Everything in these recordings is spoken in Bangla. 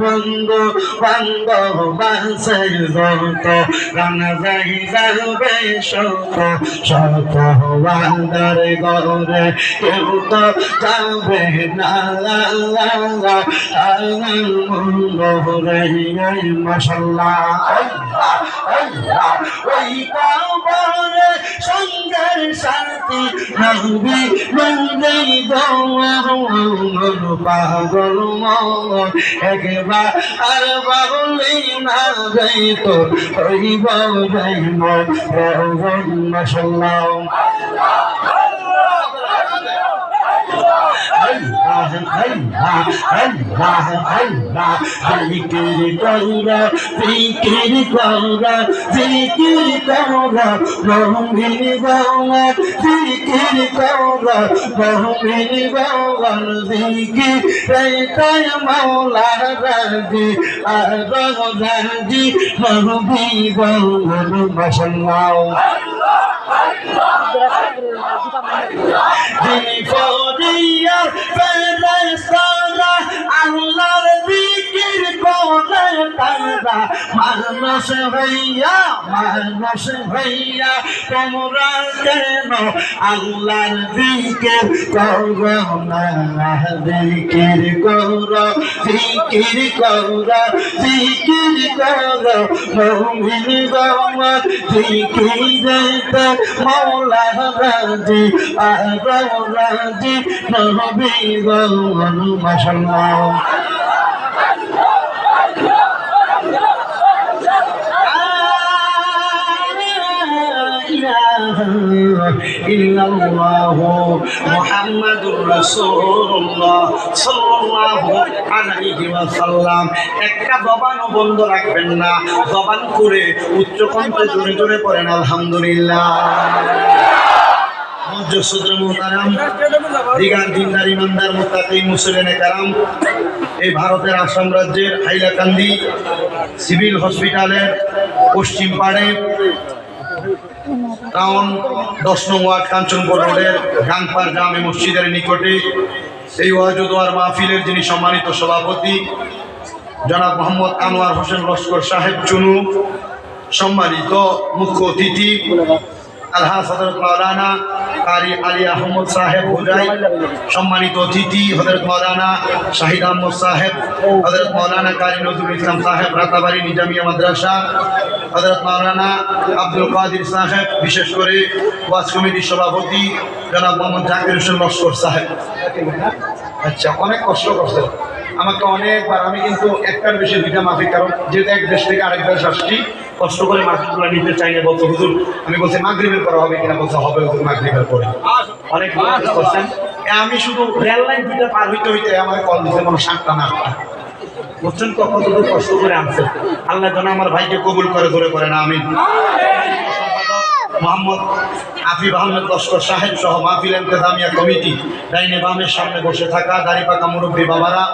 বন্ধু বান্ধব বাসে যত গান যাই যাবে শত শত বান্দার গরে কেউ তো যাবে না আল্লাহ ওই কাবরে সঙ্গের শান্তি নবী নন্দে গৌর পাগল একবার আর বাবলি না যাই তো হইব যাই মন মশাল্লাহ আল্লাহ আল্লাহ আল্লাহ। আল্লাহ জিকির কৌরা জিকির কৌরা জিকির কৌরা মোহমিন বাবা জিকির কৌরা মোহমিন বাবা জিকির তাই মাওলা রাজি আর রাজি মোহমি বাবা মাশাআল্লাহ যিনি ফরিয়ার ফেরেশতারা আল্লাহর তারা মানুষ হইয়া মানুষ হইয়া তোমরা কেন আল্লাহর জিকির করো না? জিকির করো জিকির করো জিকির করো। মুমিন বাবা, জিকির যেতে মৌলা রাজি, আর রাজি, নবী গৌর একটা বন্ধ রাখবেন না। করে পড়েন, আলহামদুলিল্লাহ। কারাম এই ভারতের আসাম রাজ্যের হাইলাকান্দি সিভিল হসপিটালের পশ্চিম পাড়ে টাউন দশ নং ওয়ার্ড কাঞ্চনপুর রোডের গাংপার জামে মসজিদের নিকটে এই ওয়াজুদোয়ার মাহফিলের যিনি সম্মানিত সভাপতি, জনাব মোহাম্মদ আনোয়ার হোসেন লস্কর সাহেব চুনু, সম্মানিত মুখ্য অতিথি কারি আলী আহমদ সাহেব সম্মানিত অতিথি শাহিদ আহমদ সাহেব সাহেব আব্দুল সাহেব, বিশেষ করে সভাপতি মোহাম্মদ সাহেব। আচ্ছা অনেক কষ্ট করছে আমাকে অনেকবার, আমি কিন্তু একটার বেশি দুইটা মাফিক, কারণ যেহেতু এক দেশ থেকে আরেক দেশ আসছি কষ্ট করে মাফিকগুলো নিতে চাই না বলতো হুজুর আমি বলছি মাগরিবের পরে হবে কিনা? বলছে হবে হুজুর মাগরিবের পরে। অনেক করছেন। আমি শুধু রেল লাইন দুইটা পার হইতে হইতে আমার কল দিতে কোনো সাতটা না বুঝছেন তো কতটুকু কষ্ট করে আনছে। আল্লাহ যেন আমার ভাইকে কবুল করে ধরে করে না আমি মোহাম্মদ আফিফ আহমেদ লস্কর সাহেব সহ মাহফিল ইন্তেজামিয়া কমিটি। ডাইনে বামের সামনে বসে থাকা দাড়ি পাকা মুরব্বী বাবারা,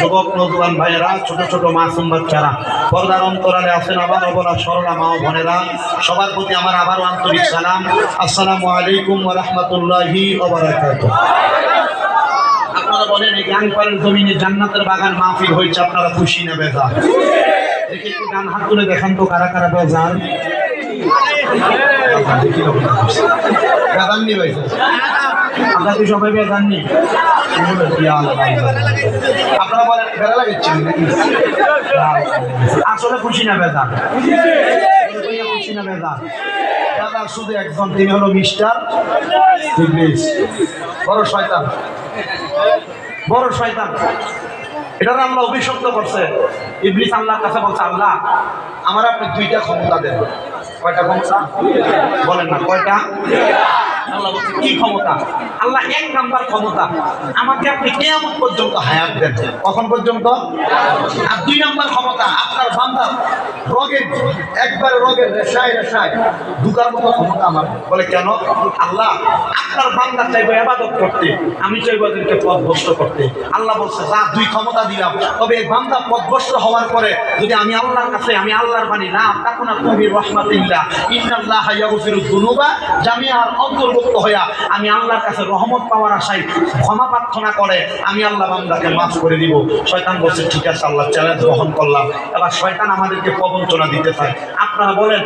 যুবক নজুয়ান ভাইয়েরা, ছোট ছোট মাসুম বাচ্চারা, পর্দার অন্তরালে আছেন আবার অবলা সরলা মা বোনেরা, সবার প্রতি আমার আবারও আন্তরিক সালাম। আসসালামু আলাইকুম রাহমাতুল্লাহি আপনারা বলেন, এই করেন জমিনে জান্নাতের বাগান মাহফিল হয়েছে, আপনারা খুশি না বেজার? দেখি একটু গান হাত তুলে দেখান তো কারা কারা বেজার? বেজাননি ভাই আপনারা কি সবাই বেজাননি আপনারা বলেন বেড়া লাগাচ্ছেন নাকি আসলে খুশি না বেজার খুশি না বেজার দাদা শুধু একজন তিনি হলো মিস্টার বড় শয়তান। বড় শয়তান। এটার আল্লাহ অভিশপ্ত করছে। ইবলিস আল্লাহর কাছে বলছে, আল্লাহ, আমার আপনি দুইটা ক্ষমতা দেন। কয়টা ক্ষমতা? বলেন না, কয়টা? কি ক্ষমতা? আল্লাহ এক নাম্বার ক্ষমতা। আমাকে আপনি পর্যন্ত একবারে রোগের ক্ষমতা বলে কেন? আল্লাহ, আপনার বান্দা চাইব আবাদত করতে, আমি চাইব এদেরকে পথভ্রষ্ট করতে। আল্লাহ বলছে, যা, দুই ক্ষমতা দিলাম। তবে এই বান্দা পথভ্রষ্ট হওয়ার পরে যদি আমি আল্লাহর কাছে, আমি আল্লাহর বাণী না তাকুন তুমি রহমাতিল্লাহ, ইন্নাল্লাহ ইয়াগফিরু যুনুবা জামিআর অন্তর অনুতপ্ত হইয়া আমি আল্লাহর কাছে রহমত পাওয়ার আশায় ক্ষমা প্রার্থনা করে, আমি আল্লাহ বান্দাকে মাফ করে দিব। শয়তান বলছে, ঠিক আছে, আল্লাহ চ্যালেঞ্জ গ্রহণ করলাম। এবার শয়তান আমাদেরকে প্রবঞ্চনা দিতে চায় আপনারা বলেন